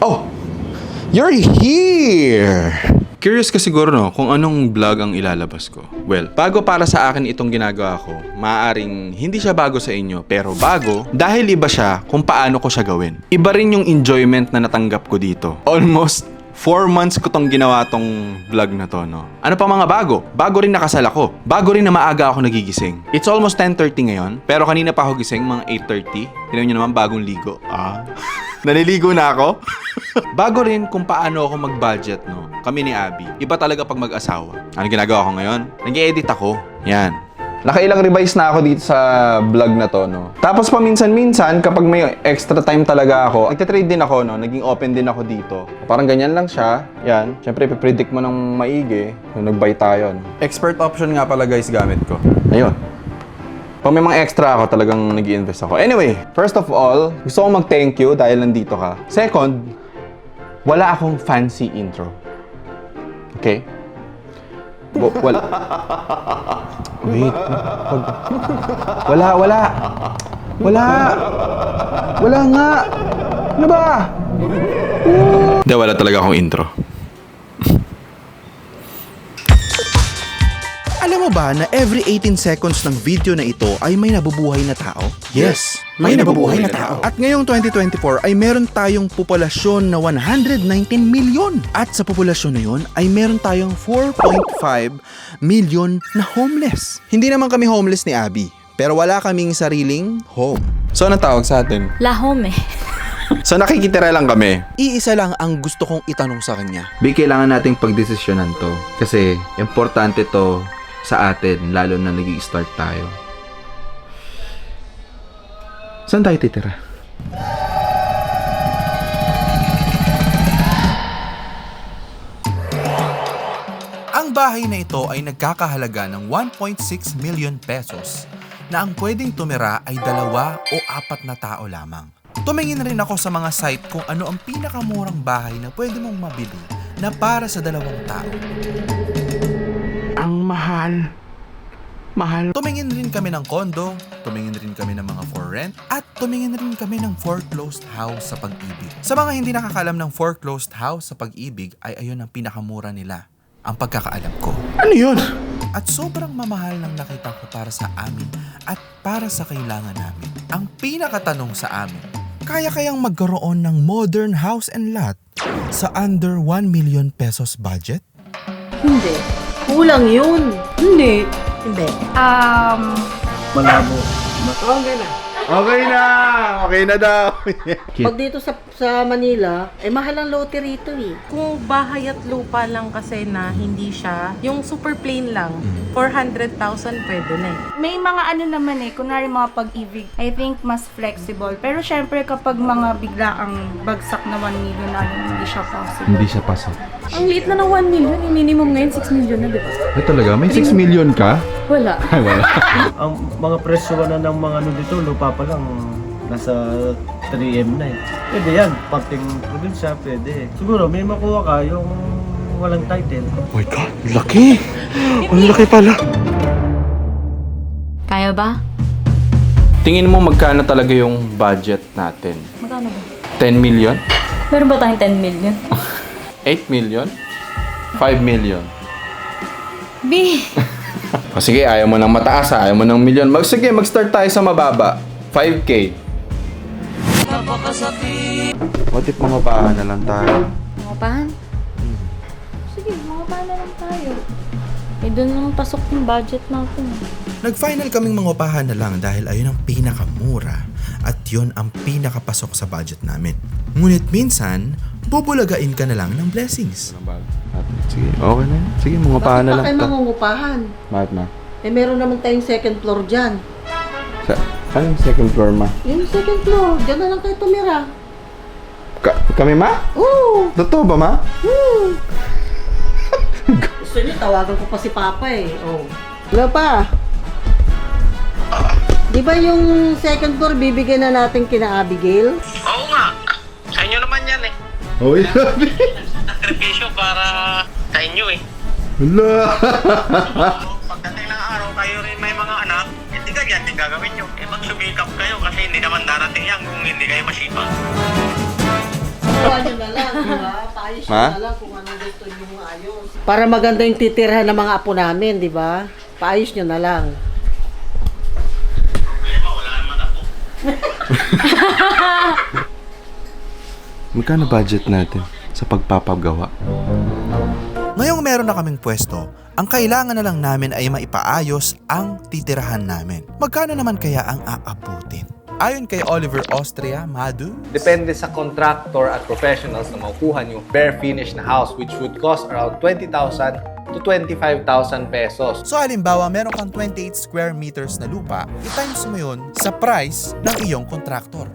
Oh! You're here! Curious ka siguro no kung anong vlog ang ilalabas ko. Well, bago para sa akin itong ginagawa ko, maaaring hindi siya bago sa inyo, pero bago dahil iba siya kung paano ko siya gawin. Iba rin yung enjoyment na natanggap ko dito. Almost 4 months ko tong ginawa tong vlog na to, no? Ano pa mga bago? Bago rin nakasal ako. Bago rin na maaga ako nagigising. It's almost 10.30 ngayon, pero kanina pa ako gising, mga 8.30. Tignan nyo naman, bagong ligo. Ah. Naliligo na ako? Bago rin kung paano ako mag-budget, no? Kami ni Abby. Iba talaga pag mag-asawa. Ano ginagawa ko ngayon? Nag-edit ako. Yan. Nakailang revise na ako dito sa vlog na to, no? Tapos paminsan-minsan, kapag may extra time talaga ako, nagtitrade din ako, no? Naging open din ako dito. Parang ganyan lang siya. Yan. Siyempre, ipipredict mo ng maigi kung nag-buy tayo, no? Expert option nga pala, guys, gamit ko. Ayun. Pag may mga extra ako, talagang nag invest ako. Anyway, first of all, gusto kong mag-thank you dahil nandito ka. Second, wala akong fancy intro. Okay? W- wala. Wait. Wag. Wala, wala. Wala. Wala nga. Ano ba? Hindi, wala talaga akong intro. Alam mo ba na every 18 seconds ng video na ito ay may nabubuhay na tao? Yes, may nabubuhay na tao. At ngayong 2024 ay meron tayong populasyon na 119 milyon. At sa populasyon na yun ay meron tayong 4.5 milyon na homeless. Hindi naman kami homeless ni Abby, pero wala kaming sariling home. So, anong tawag sa atin? La home eh. So, nakikitira lang kami. Iisa lang ang gusto kong itanong sa kanya. Bi, kailangan nating pagdesisyonan to. Kasi, importante to sa atin, lalo na nag start tayo. Saan tayo titira? Ang bahay na ito ay nagkakahalaga ng 1.6 million pesos na ang pwedeng tumira ay dalawa o apat na tao lamang. Tumingin rin ako sa mga site kung ano ang pinakamurang bahay na pwede mong mabili na para sa dalawang tao. Ang mahal. Mahal. Tumingin rin kami ng kondo, tumingin rin kami ng mga for rent, at tumingin rin kami ng foreclosed house sa pag-ibig. Sa mga hindi nakakalam ng foreclosed house sa pag-ibig ay ayun ang pinakamura nila, ang pagkakaalam ko. Ano yun? At sobrang mamahal ng nakita ko para sa amin at para sa kailangan namin. Ang pinakatanong sa amin, kaya kayang magkaroon ng modern house and lot sa under 1 million pesos budget? Hindi. Kulang yun. Hindi. Hindi. Um, malabo. Okay na. Okay na! Okay na daw. Pag dito sa sa Manila, eh mahal ang lote rito eh. Kung bahay at lupa lang kasi na hindi siya, yung super plain lang, Mm. 400,000 pwede na eh. may mga ano naman eh, kunwari mga pag-ibig, I think mas flexible. Pero syempre kapag mga bigla ang bagsak na 1 million na ano, hindi siya possible. Hindi siya pasok. Ang liit na ng 1 million, yung minimum ngayon 6 million na, di ba? Ay talaga? May 6 million ka? Wala. Ay wala. Ang mga presyo na ng mga ano dito, lupa pa lang, nasa 3M na eh. Pwede yan, parting probinsya, pwede. Siguro may makuha ka yung walang title. oh my God, laki! Ang laki pala. Kaya ba? Tingin mo magkano talaga yung budget natin? Magkano ba? 10 million? Meron ba tayong 10 million? 8 million? 5 million? B! O sige, ayaw mo ng mataas ha, ayaw mo ng million. Mag, sige, mag-start tayo sa mababa. 5K. What if mga pahan na lang tayo? Mga pahan? Sige, mga pahan na lang tayo. Eh, doon lang pasok yung budget natin. Nag-final kaming mangupahan na lang dahil ayun ang pinakamura at yun ang pinakapasok sa budget namin. Ngunit minsan, bubulagain ka na lang ng blessings. Sige, okay na. Sige, mga pahan na Bakit lang. pa kayo mangungupahan? Bakit ma? Eh meron naman tayong second floor dyan. Sa, anong second floor ma? Yung second floor, dyan na lang kayo tumira. Ka- kami ma? Oo! Totoo ba ma? Gusto niyo, tawagan ko pa si Papa eh. Oh. Wala pa. Di ba yung second floor bibigyan na natin kina Abigail? Oo nga. Sa inyo naman yan eh. Oh, grabe. Sakripisyo para sa inyo eh. Hala. Pagdating ng araw, kayo rin may mga anak, hindi ka yan din gagawin nyo. Magsumikap kayo kasi hindi naman darating yan kung hindi kayo masipag. Gawa nyo na lang, di ba? Paayos nyo Ma? na lang kung ano gusto nyo maayos. Para maganda yung titirhan ng mga apo namin, di ba? Paayos nyo na lang. Magkano budget natin sa pagpapagawa? Ngayong meron na kaming pwesto, ang kailangan na lang namin ay maipaayos ang titirahan namin. Magkano naman kaya ang aabutin? Ayon kay Oliver Austria, Madu, Depende sa contractor at professionals na makukuha yung bare finish na house which would cost around 20,000 to 25,000 pesos. So halimbawa, meron kang 28 square meters na lupa, i-times mo yun sa price ng iyong kontraktor.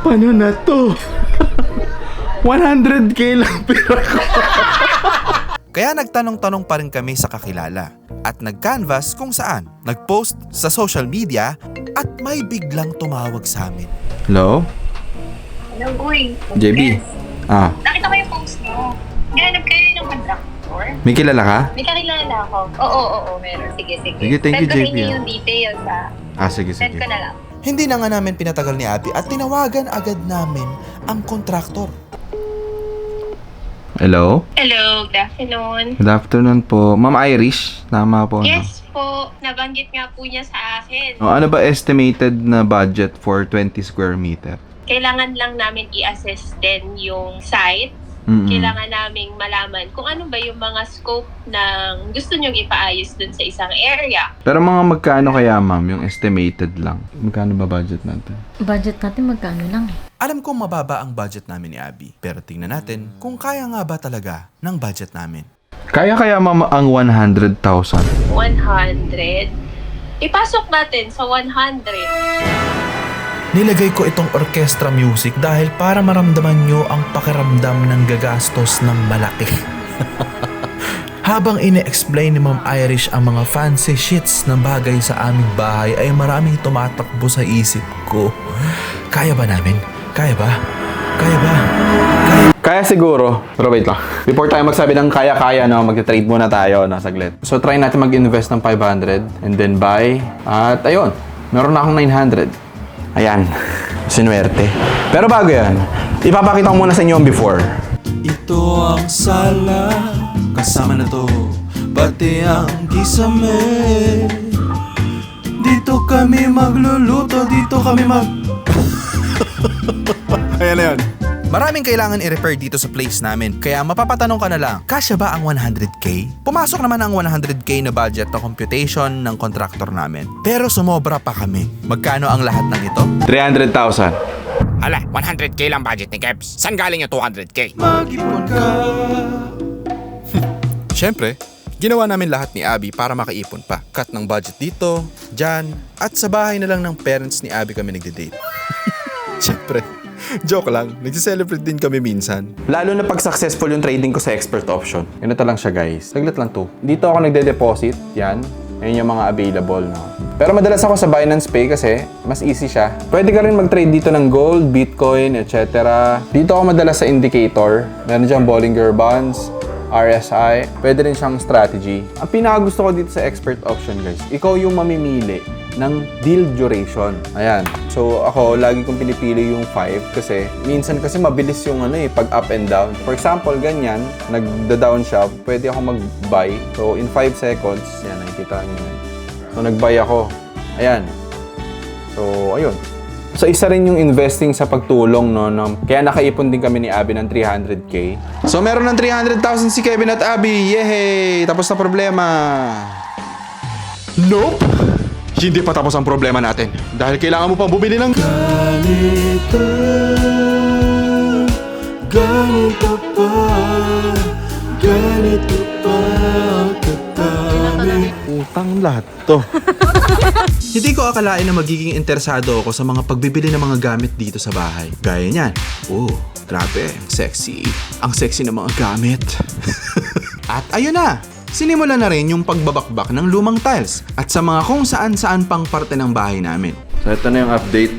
Paano na to? 100k lang pero Kaya nagtanong-tanong pa rin kami sa kakilala at nag-canvas kung saan. Nag-post sa social media at may biglang tumawag sa amin. Hello? Hello, boy. JB? Ah, Nakita ko yung post mo. Ganap kayo ng contractor. may kilala ka? May kakilala ako. Oo, oo, oo, meron. Sige, sige. Sige, thank you, Send ko JB, inyo ah. yung details, ha. Ah, sige, Send sige. ko na lang. Hindi na nga namin pinatagal ni Abby at tinawagan agad namin ang kontraktor. Hello? Hello, good afternoon. Good afternoon po. Ma'am Irish, tama po. no? Yes po, nabanggit nga po niya sa akin. O, ano ba estimated na budget for 20 square meter? Kailangan lang namin i-assess din yung site. Mm-mm. Kailangan naming malaman kung ano ba yung mga scope ng gusto nyong ipaayos dun sa isang area. Pero mga magkano kaya ma'am, yung estimated lang? Magkano ba budget natin? Budget natin magkano lang eh. Alam kong mababa ang budget namin ni Abby, pero tingnan natin kung kaya nga ba talaga ng budget namin. Kaya kaya ma'am ang 100,000? 100. Ipasok natin sa 100. Nilagay ko itong orchestra music dahil para maramdaman nyo ang pakiramdam ng gagastos ng malaki. Habang ine-explain ni Ma'am Irish ang mga fancy shits na bagay sa aming bahay ay maraming tumatakbo sa isip ko. Kaya ba namin? Kaya ba? Kaya ba? Kaya Kaya siguro, pero wait lang. Before tayo magsabi ng kaya-kaya, no, mag-trade muna tayo, no, saglit. So, try natin mag-invest ng 500 and then buy. At ayun, meron na akong 900. Ayan, sinuwerte. Pero bago yan, ipapakita ko muna sa inyo ang before. Ito ang sala, kasama na to, pati ang kisame. Dito kami magluluto, dito kami mag... Ayan na yun. Maraming kailangan i-repair dito sa place namin, kaya mapapatanong ka na lang, kasya ba ang 100k? Pumasok naman ang 100k na budget na computation ng contractor namin. Pero sumobra pa kami. Magkano ang lahat ng ito? 300,000. Hala, 100k lang budget ni Kebs. Saan galing yung 200k? Mag-ipon ka. Siyempre, ginawa namin lahat ni Abby para makaipon pa. Cut ng budget dito, dyan, at sa bahay na lang ng parents ni Abby kami nagde-date. Siyempre, joke lang. Nagsi-celebrate din kami minsan. Lalo na pag successful yung trading ko sa expert option. Ganito lang siya guys. Saglit lang to. Dito ako nagde-deposit. Yan. Ayan yung mga available. No? Pero madalas ako sa Binance Pay kasi mas easy siya. Pwede ka rin mag-trade dito ng gold, bitcoin, etc. Dito ako madalas sa indicator. Meron dyan Bollinger Bonds, RSI. Pwede rin siyang strategy. Ang pinakagusto ko dito sa expert option guys, ikaw yung mamimili ng deal duration. Ayan. So ako, lagi kong pinipili yung 5 kasi minsan kasi mabilis yung ano eh, pag up and down. For example, ganyan, nagda-down siya, pwede ako mag-buy. So in 5 seconds, yan, nakikita niyo yan. So nag-buy ako. Ayan. So, ayun. So isa rin yung investing sa pagtulong no, no. Kaya nakaipon din kami ni Abby ng 300k. So meron ng 300,000 si Kevin at Abby. Yehey! Tapos na problema. Nope! Hindi pa tapos ang problema natin. Dahil kailangan mo pang bumili ng... Ganito, ganito pa, ganito pa katami. Utang lahat to. Hindi ko akalain na magiging interesado ako sa mga pagbibili ng mga gamit dito sa bahay. Gaya niyan. Oh, grabe, ang sexy. Ang sexy ng mga gamit. At ayun na, sinimula na rin yung pagbabakbak ng lumang tiles at sa mga kung saan-saan pang parte ng bahay namin. So ito na yung update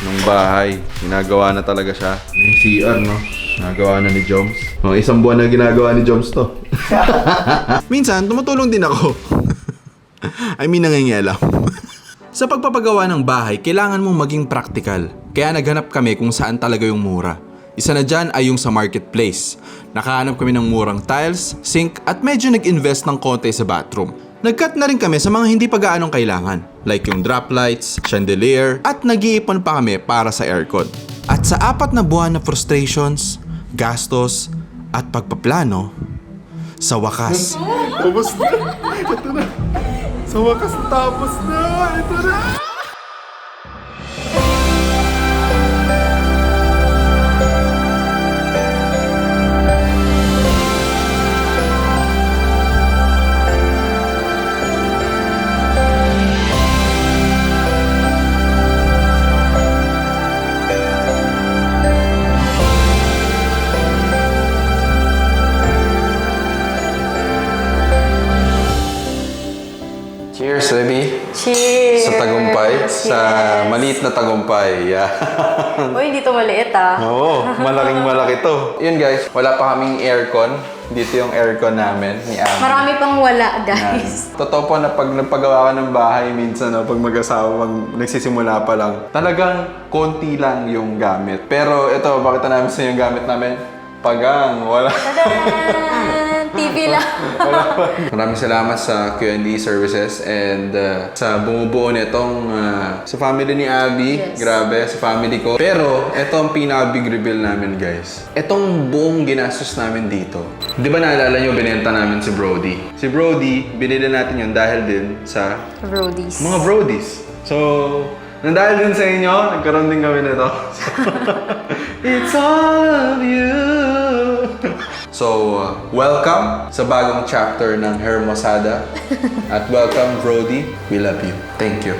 ng bahay. Ginagawa na talaga siya. Yung CR, no? Ginagawa na ni Joms. Mga isang buwan na ginagawa ni Joms to. Minsan, tumutulong din ako. I mean, nangingialam. Sa pagpapagawa ng bahay, kailangan mong maging praktikal. Kaya naghanap kami kung saan talaga yung mura. Isa na dyan ay yung sa marketplace. Nakahanap kami ng murang tiles, sink at medyo nag-invest ng konti sa bathroom. Nag-cut na rin kami sa mga hindi pa gaanong kailangan, like yung drop lights, chandelier, at nag-iipon pa kami para sa aircon. At sa apat na buwan na frustrations, gastos, at pagpaplano, sa wakas, Tapos na. Ito na. Sa wakas, tapos na. Ito na. Sa maliit na tagumpay. Yeah. Uy, hindi to maliit ah. Oo, malaking malaki to. Yun guys, wala pa kaming aircon. Dito yung aircon namin ni Abby. Marami pang wala, Yan. guys. Totoo po na pag nagpagawa ka ng bahay minsan, no, pag mag-asawa, pag nagsisimula pa lang, talagang konti lang yung gamit. Pero ito, bakit namin sa yung gamit namin? Pagang, wala. TV lang. Maraming salamat sa Q&A services and uh, sa bumubuo nitong uh, sa family ni Abby. Yes. Grabe, sa family ko. Pero, ito ang pinaka-big reveal namin, guys. Itong buong ginastos namin dito. Di ba naalala nyo, binenta namin si Brody? Si Brody, binili natin yun dahil din sa Roadies. mga Brodies. So, nang dahil din sa inyo, nagkaroon din kami nito. It's all of you. So, uh, welcome sa bagong chapter ng Hermosada. At welcome, Brody. We love you. Thank you.